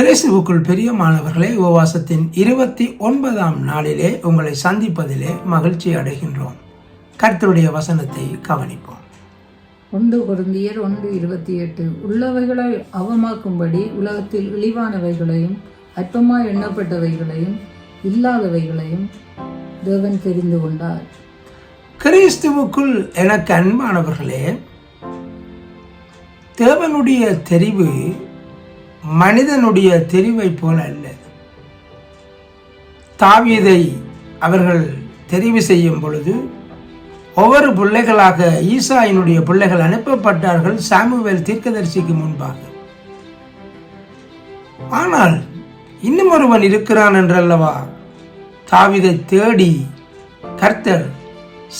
கிறிஸ்துவுக்குள் பிரியமானவர்களே உபவாசத்தின் இருபத்தி ஒன்பதாம் நாளிலே உங்களை சந்திப்பதிலே மகிழ்ச்சி அடைகின்றோம். கர்த்தருடைய வசனத்தை கவனிப்போம். ஒன்று குருந்தியர் ஒன்று இருபத்தி எட்டு உள்ளவைகளை அவமாக்கும்படி உலகத்தில் இழிவானவைகளையும் அற்பமாய் எண்ணப்பட்டவைகளையும் இல்லாதவைகளையும் தேவன் தெரிந்து கொண்டார். கிறிஸ்துவுக்குள் எனக்கு அன்பானவர்களே தேவனுடைய தெரிவு மனிதனுடைய தெரிவை போல அல்ல. தாவீதை அவர்கள் தெரிவு செய்யும் பொழுது ஒவ்வொரு பிள்ளைகளாக ஈசாயினுடைய பிள்ளைகள் அனுப்பப்பட்டார்கள் சாமுவேல் தீர்க்கதரிசிக்கு முன்பாக. ஆனால் இன்னும் ஒருவன் இருக்கிறான் என்றல்லவா? தாவீதை தேடி கர்த்தர்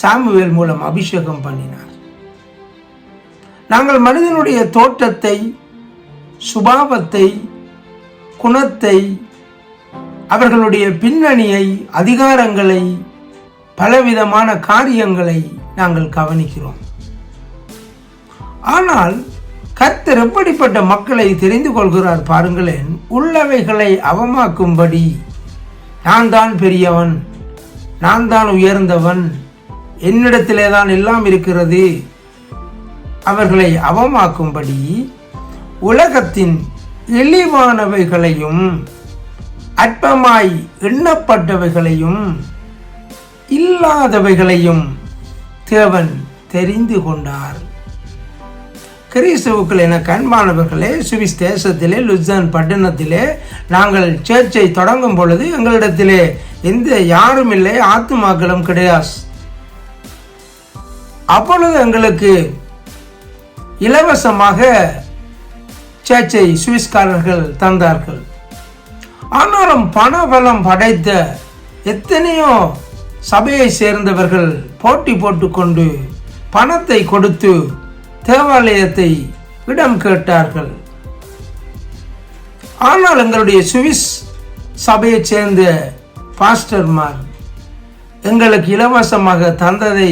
சாமுவேல் மூலம் அபிஷேகம் பண்ணினார். நாங்கள் மனிதனுடைய தோற்றத்தை சுபாவத்தை குணத்தை அவர்களுடைய பின்னணியை அதிகாரங்களை பலவிதமான காரியங்களை நாங்கள் கவனிக்கிறோம். ஆனால் கர்த்தர் எப்படிப்பட்ட மக்களை தெரிந்து கொள்கிறார் பாருங்களேன். உள்ளவைகளை அவமாக்கும்படி நான் தான் பெரியவன் நான் தான் உயர்ந்தவன் என்னிடத்திலே தான் எல்லாம் இருக்கிறது. அவர்களை அவமாக்கும்படி உலகத்தின் இழிவானவைகளையும் அற்பமாய் எண்ணப்பட்டவைகளையும் இல்லாதவைகளையும் தேவன் தெரிந்து கொண்டார். கிறிஸ்துவுக்கள் என கண்பானவர்களே சுவிஸ் தேசத்திலே லுசன் பட்டணத்திலே நாங்கள் சேர்ச்சை தொடங்கும் பொழுது எங்களிடத்திலே எந்த யாரும் இல்லை ஆத்துமாக்களும் கிடையாது. அப்பொழுது எங்களுக்கு இலவசமாக சேச்சை சுவிஸ்காரர்கள் தந்தார்கள். ஆனாலும் பணபலம் படைத்த எத்தனையோ சபையை சேர்ந்தவர்கள் போட்டி போட்டுக்கொண்டு பணத்தை கொடுத்து தேவாலயத்தை இடம் கேட்டார்கள். ஆனால் எங்களுடைய சுவிஸ் சபையைச் சேர்ந்த பாஸ்டர்மார் எங்களுக்கு இலவசமாக தந்ததை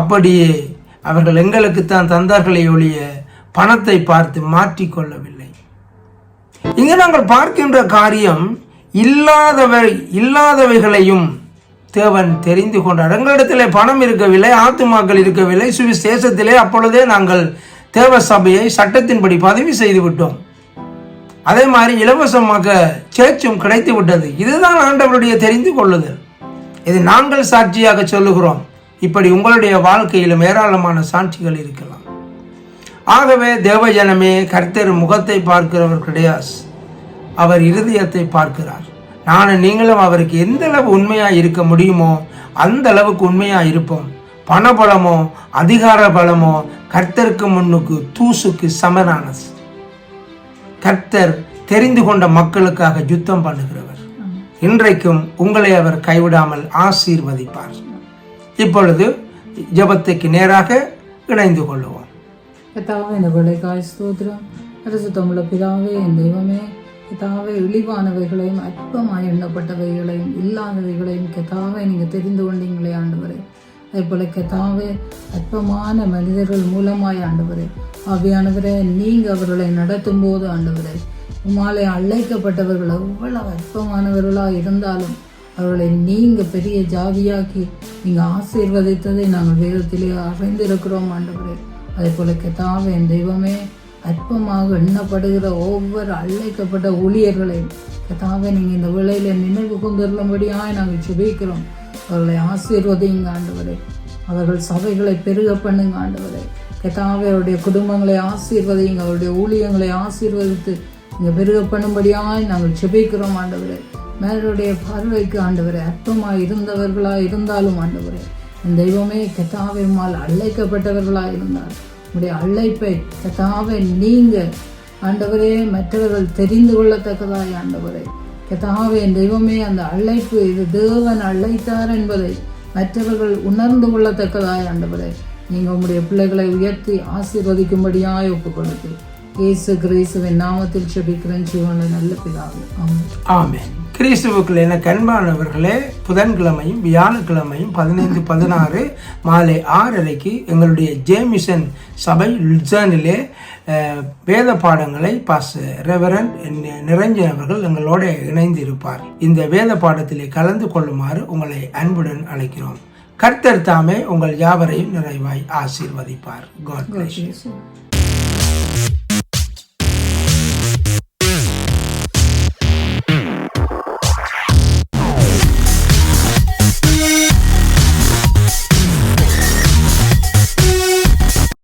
அப்படியே அவர்கள் எங்களுக்கு தான் தந்தார்களே ஒழிய பணத்தை பார்த்து மாற்றிக்கொள்ளவில்லை. இங்கு நாங்கள் பார்க்கின்ற காரியம் இல்லாதவை இல்லாதவைகளையும் தேவன் தெரிந்து கொண்டார். எங்களிடத்திலே பணம் இருக்கவில்லை ஆத்துமாக்கள் இருக்கவில்லை சுவிசேஷத்திலே அப்பொழுதே நாங்கள் தேவ சபையை சட்டத்தின்படி பதவி செய்து விட்டோம் அதே மாதிரி இலவசமாக சேச்சும் கிடைத்து விட்டது இதுதான் ஆண்டவருடைய தெரிந்து கொள்ளுதல். இது நாங்கள் சாட்சியாக சொல்லுகிறோம். இப்படி உங்களுடைய வாழ்க்கையிலும் ஏராளமான சாட்சிகள் இருக்கலாம். ஆகவே தேவஜனமே கர்த்தர் முகத்தை பார்க்கிறவர் கிடையாது. அவர் இருதயத்தை பார்க்கிறார். நானும் நீங்களும் அவருக்கு எந்த அளவு உண்மையாக இருக்க முடியுமோ அந்த அளவுக்கு உண்மையாக இருப்போம். பணபலமோ அதிகார பலமோ கர்த்தருக்கு முன்னுக்கு தூசுக்கு சமனானது. கர்த்தர் தெரிந்து கொண்ட மக்களுக்காக யுத்தம் பண்ணுகிறவர். இன்றைக்கும் உங்களை அவர் கைவிடாமல் ஆசீர்வதிப்பார். இப்பொழுது ஜபத்துக்கு நேராக இணைந்து கொள்வோம் கத்தாவே இந்த விளைக்காய் ஸ்தோத்திரம் அரசு பிதாவே என் தெய்வமே கத்தாவே இழிவானவைகளையும் அற்பமாய் எண்ணப்பட்டவைகளையும் இல்லாதவைகளையும் கத்தாவே நீங்கள் தெரிந்து கொண்டீங்களே ஆண்டவரே அதே போல கத்தாவே அற்பமான மனிதர்கள் மூலமாய் ஆண்டவரே ஆவியானவரே நீங்கள் அவர்களை நடத்தும் போது ஆண்டவரே உமாலே அழைக்கப்பட்டவர்கள் எவ்வளவு அற்பமானவர்களாக இருந்தாலும் அவர்களை நீங்கள் பெரிய ஜாதியாக்கி நீங்கள் ஆசீர்வதித்ததை நாங்கள் வேதத்திலே அறிந்திருக்கிறோம் ஆண்டவரே அதே போல கத்தாவே தெய்வமே அற்பமாக எண்ணப்படுகிற ஒவ்வொரு அழைக்கப்பட்ட ஊழியர்களையும் கத்தாவே நீங்கள் இந்த விலையில் நினைவு கொண்டுள்ளபடியாய் நாங்கள் சுபிக்கிறோம் அவர்களை ஆசீர்வதிங்க ஆண்டவரே. அவர்கள் சபைகளை பெருக பண்ணுங்க ஆண்டவரே. கத்தாவே அவருடைய குடும்பங்களை ஆசீர்வதிங்க அவருடைய ஊழியங்களை ஆசீர்வதித்து நீங்கள் பெருக பண்ணும்படியாய் நாங்கள் சுபிக்கிறோம் ஆண்டவரே. மேலுடைய பார்வைக்கு ஆண்டவரே அற்பமாக இருந்தவர்களாக இருந்தாலும் ஆண்டவரே. தெய்வமே கத்தாவை அழைக்கப்பட்டவர்களாக இருந்தார் உடைய அழைப்பை கத்தாவை நீங்க ஆண்டவரே மற்றவர்கள் தெரிந்து கொள்ளத்தக்கதாய் ஆண்டவரே. கத்தாவே தெய்வமே அந்த அழைப்பு இது தேவன் அழைத்தார் என்பதை மற்றவர்கள் உணர்ந்து கொள்ளத்தக்கதாய் ஆண்டவரே. நீங்கள் உங்களுடைய பிள்ளைகளை உயர்த்தி ஆசீர்வதிக்கும்படியாய் ஒப்பு இயேசு கிரேசுவின் நாமத்தில் செபிக்கிறேன். சிவன நல்ல பிதாவே. ஆமாம் ஆமென். கிறிஸ்துவுக்குள் என கண்பானவர்களே புதன்கிழமையும் வியாழக்கிழமையும் பதினைந்து பதினாறு மாலை ஆறரைக்கு எங்களுடைய ஜேமிசன் சபை லுட்சானிலே வேத பாடங்களை பாஸ் ரெவரன் நிரஞ்சன் அவர்கள் எங்களோட இணைந்து இருப்பார் இந்த வேத பாடத்திலே கலந்து கொள்ளுமாறு உங்களை அன்புடன் அழைக்கிறோம். கர்த்தர் தாமே உங்கள் யாவரையும் நிறைவாய் ஆசீர்வதிப்பார். காட்